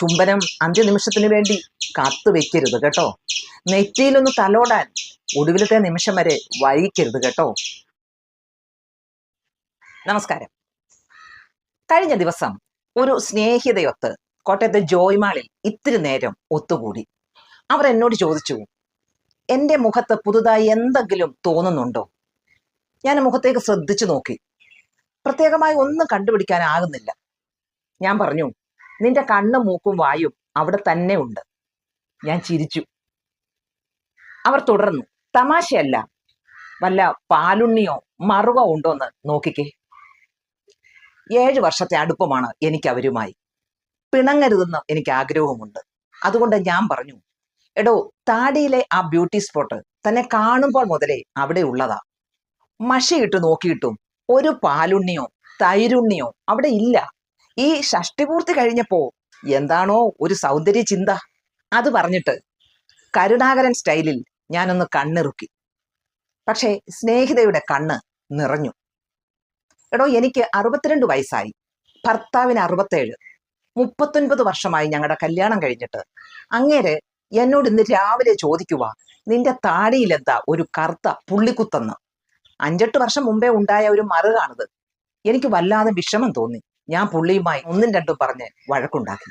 ചുംബനം അന്ത്യനിമിഷത്തിന് വേണ്ടി കാത്തു വെക്കരുത് കേട്ടോ. നെറ്റിയിലൊന്ന് തലോടാൻ ഒടുവിലത്തെ നിമിഷം വരെ വൈകരുത് കേട്ടോ. നമസ്കാരം. കഴിഞ്ഞ ദിവസം ഒരു സ്നേഹിതയൊത്ത് കോട്ടയത്തെ ജോയ്മാളിൽ ഇത്തിരി നേരം ഒത്തുകൂടി. അവർ എന്നോട് ചോദിച്ചു എന്റെ മുഖത്ത് പുതുതായി എന്തെങ്കിലും തോന്നുന്നുണ്ടോ? ഞാൻ മുഖത്തേക്ക് ശ്രദ്ധിച്ചു നോക്കി. പ്രത്യേകമായി ഒന്നും കണ്ടുപിടിക്കാനാകുന്നില്ല. ഞാൻ പറഞ്ഞു നിന്റെ കണ്ണും മൂക്കും വായും അവിടെ തന്നെ ഉണ്ട്. ഞാൻ ചിരിച്ചു. അവർ തുടർന്നു. തമാശയല്ല. വല്ല പാലുണ്ണിയോ മറുവോ ഉണ്ടോന്ന് നോക്കിക്കേ. ഏഴ് വർഷത്തെ അടുപ്പമാണ് എനിക്ക് അവരുമായി. പിണങ്ങരുതെന്ന് എനിക്ക് ആഗ്രഹവുമുണ്ട്. അതുകൊണ്ട് ഞാൻ പറഞ്ഞു എടോ താടിയിലെ ആ ബ്യൂട്ടി സ്പോട്ട് തന്നെ കാണുമ്പോൾ മുതലേ അവിടെ ഉള്ളതാ. മഷിയിട്ട് നോക്കിയിട്ടും ഒരു പാലുണ്ണിയോ തൈരുണ്ണിയോ അവിടെ ഇല്ല. ഈ ഷഷ്ടിപൂർത്തി കഴിഞ്ഞപ്പോ എന്താണോ ഒരു സൗന്ദര്യ ചിന്ത അത് പറഞ്ഞിട്ട് കരുണാകരൻ സ്റ്റൈലിൽ ഞാനൊന്ന് കണ്ണിറുക്കി. പക്ഷേ സ്നേഹിതയുടെ കണ്ണ് നിറഞ്ഞു. എടോ എനിക്ക് അറുപത്തിരണ്ട് വയസ്സായി. ഭർത്താവിന് അറുപത്തേഴ്. മുപ്പത്തൊൻപത് വർഷമായി ഞങ്ങളുടെ കല്യാണം കഴിഞ്ഞിട്ട്. അങ്ങേര് എന്നോട് ഇന്ന് രാവിലെ ചോദിക്കുക നിന്റെ താടിയിലെന്താ ഒരു കറുത്ത പുള്ളിക്കുത്തെന്ന്? അഞ്ചെട്ട് വർഷം മുമ്പേ ഉണ്ടായ ഒരു മറുകാണിത് എനിക്ക് വല്ലാതെ വിഷമം തോന്നി. ഞാൻ പുള്ളിയുമായി ഒന്നും രണ്ടും പറഞ്ഞ് വഴക്കുണ്ടാക്കി.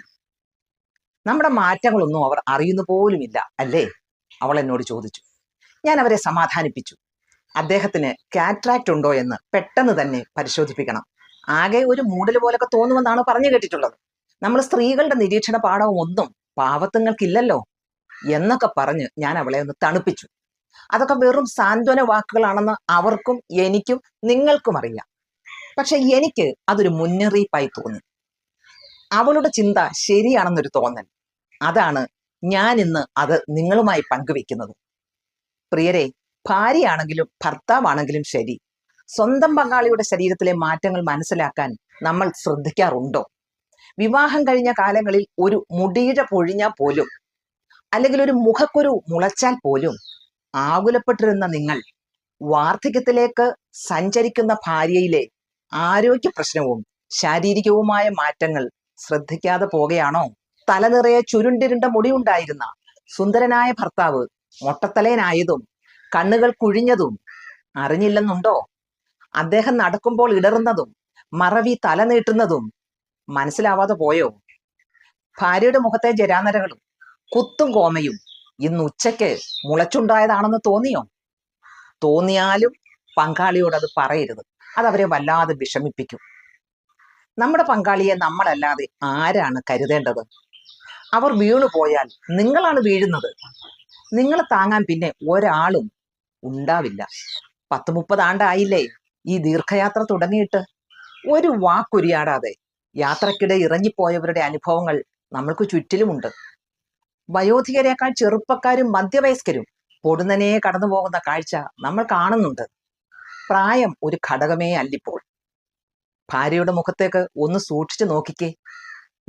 നമ്മുടെ മാറ്റങ്ങളൊന്നും അവർ അറിയുന്നു പോലുമില്ല അല്ലേ? അവൾ എന്നോട് ചോദിച്ചു. ഞാൻ അവരെ സമാധാനിപ്പിച്ചു. അദ്ദേഹത്തിന് കാറ്റ്രാക്ട് ഉണ്ടോ എന്ന് പെട്ടെന്ന് തന്നെ പരിശോധിപ്പിക്കണം. ആകെ ഒരു മൂടൽ പോലൊക്കെ തോന്നുമെന്നാണ് പറഞ്ഞു കേട്ടിട്ടുള്ളത്. നമ്മൾ സ്ത്രീകളുടെ നിരീക്ഷണ പാഠവും ഒന്നും പാവത്തുങ്ങൾക്കില്ലല്ലോ എന്നൊക്കെ പറഞ്ഞ് ഞാൻ അവളെ ഒന്ന് തണുപ്പിച്ചു. അതൊക്കെ വെറും സാന്ത്വന വാക്കുകളാണെന്ന് അവർക്കും എനിക്കും നിങ്ങൾക്കും അറിയാം. പക്ഷെ എനിക്ക് അതൊരു മുന്നറിയിപ്പായി തോന്നി. അവളുടെ ചിന്ത ശരിയാണെന്നൊരു തോന്നൽ. അതാണ് ഞാൻ ഇന്ന് അത് നിങ്ങളുമായി പങ്കുവെക്കുന്നത്. പ്രിയരെ ഭാര്യയാണെങ്കിലും ഭർത്താവാണെങ്കിലും ശരി. സ്വന്തം പങ്കാളിയുടെ ശരീരത്തിലെ മാറ്റങ്ങൾ മനസ്സിലാക്കാൻ നമ്മൾ ശ്രദ്ധിക്കാറുണ്ടോ? വിവാഹം കഴിഞ്ഞ കാലങ്ങളിൽ ഒരു മുടിയിഴ പൊഴിഞ്ഞാൽ പോലും അല്ലെങ്കിൽ ഒരു മുഖക്കുരു മുളച്ചാൽ പോലും ആകുലപ്പെട്ടിരുന്ന നിങ്ങൾ വാർദ്ധക്യത്തിലേക്ക് സഞ്ചരിക്കുന്ന ഭാര്യയിലെ ആരോഗ്യ പ്രശ്നവും ശാരീരികവുമായ മാറ്റങ്ങൾ ശ്രദ്ധിക്കാതെ പോകുകയാണോ തല നിറയെ ചുരുണ്ടിരുണ്ട മുടിയുണ്ടായിരുന്ന സുന്ദരനായ ഭർത്താവ് മൊട്ടത്തലയനായതും കണ്ണുകൾ കുഴിഞ്ഞതും അറിഞ്ഞില്ലെന്നുണ്ടോ? അദ്ദേഹം നടക്കുമ്പോൾ ഇടറുന്നതും മറവി തല നീട്ടുന്നതും മനസ്സിലാവാതെ പോയോ? ഭാര്യയുടെ മുഖത്തെ ജരാനരകളും കുത്തും കോമയും ഇന്ന് ഉച്ചയ്ക്ക് മുളച്ചുണ്ടായതാണെന്ന് തോന്നിയോ? തോന്നിയാലും പങ്കാളിയോട് അത് പറയരുത്. അത് അവരെ വല്ലാതെ വിഷമിപ്പിക്കും. നമ്മുടെ പങ്കാളിയെ നമ്മളല്ലാതെ ആരാണ് കരുതേണ്ടത്? അവർ വീണു പോയാൽ നിങ്ങളാണ് വീഴുന്നത്. നിങ്ങളെ താങ്ങാൻ പിന്നെ ഒരാളും ഉണ്ടാവില്ല. പത്ത് മുപ്പത് ആണ്ടായില്ലേ ഈ ദീർഘയാത്ര തുടങ്ങിയിട്ട്? ഒരു വാക്കുരിയാടാതെ യാത്രക്കിടെ ഇറങ്ങിപ്പോയവരുടെ അനുഭവങ്ങൾ നമ്മൾക്ക് ചുറ്റിലുമുണ്ട്. വയോധികരേക്കാൾ ചെറുപ്പക്കാരും മധ്യവയസ്കരും പൊടുന്നനെ കടന്നു പോകുന്ന കാഴ്ച നമ്മൾ കാണുന്നുണ്ട്. പ്രായം ഒരു ഘടകമേ അല്ലിപ്പോൾ. ഭാര്യയുടെ മുഖത്തേക്ക് ഒന്ന് സൂക്ഷിച്ചു നോക്കിക്കേ.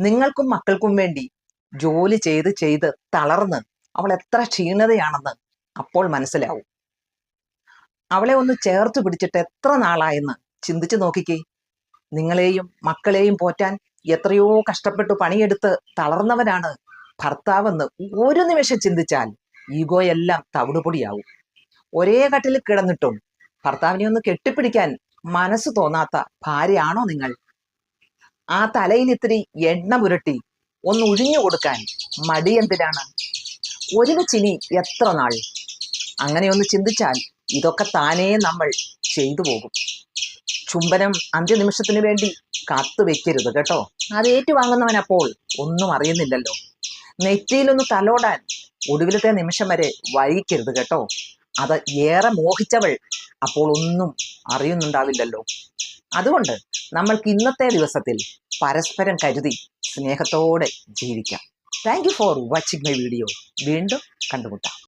നിങ്ങൾക്കും മക്കൾക്കും വേണ്ടി ജോലി ചെയ്ത് ചെയ്ത് തളർന്ന് അവൾ എത്ര ക്ഷീണതയാണെന്ന് അപ്പോൾ മനസ്സിലാവും. അവളെ ഒന്ന് ചേർത്ത് പിടിച്ചിട്ട് എത്ര നാളായെന്ന് ചിന്തിച്ചു നോക്കിക്കേ. നിങ്ങളെയും മക്കളെയും പോറ്റാൻ എത്രയോ കഷ്ടപ്പെട്ടു പണിയെടുത്ത് തളർന്നവനാണ് ഭർത്താവെന്ന് ഒരു നിമിഷം ചിന്തിച്ചാൽ ഈഗോയെല്ലാം തവിടുപൊടിയാവും. ഒരേ കട്ടിൽ കിടന്നിട്ടും ഭർത്താവിനെ ഒന്ന് കെട്ടിപ്പിടിക്കാൻ മനസ്സ് തോന്നാത്ത ഭാര്യയാണോ നിങ്ങൾ? ആ തലയിൽ ഇത്തിരി എണ്ണ പുരട്ടി ഒന്ന് ഒഴിഞ്ഞു കൊടുക്കാൻ മടി എന്തിനാണ്? ഒരുമിച്ചിനി എത്ര നാൾ? അങ്ങനെ ഒന്ന് ചിന്തിച്ചാൽ ഇതൊക്കെ താനേ നമ്മൾ ചെയ്തു പോകും. ചുംബനം അന്ത്യനിമിഷത്തിന് വേണ്ടി കാത്തു വെക്കരുത് കേട്ടോ. അത് ഏറ്റുവാങ്ങുന്നവൻ അപ്പോൾ ഒന്നും അറിയുന്നില്ലല്ലോ. നെറ്റിയിലൊന്ന് തലോടാൻ ഒടുവിലത്തെ നിമിഷം വരെ വൈകിക്കരുത് കേട്ടോ. അത് ഏറെ മോഹിച്ചവൾ അപ്പോൾ ഒന്നും അറിയുന്നുണ്ടാവില്ലല്ലോ. അതുകൊണ്ട് നമ്മൾക്ക് ഇന്നത്തെ ദിവസത്തിൽ പരസ്പരം കരുതി സ്നേഹത്തോടെ ജീവിക്കാം. Thank you for watching my video വീണ്ടും കണ്ടുമുട്ടാം.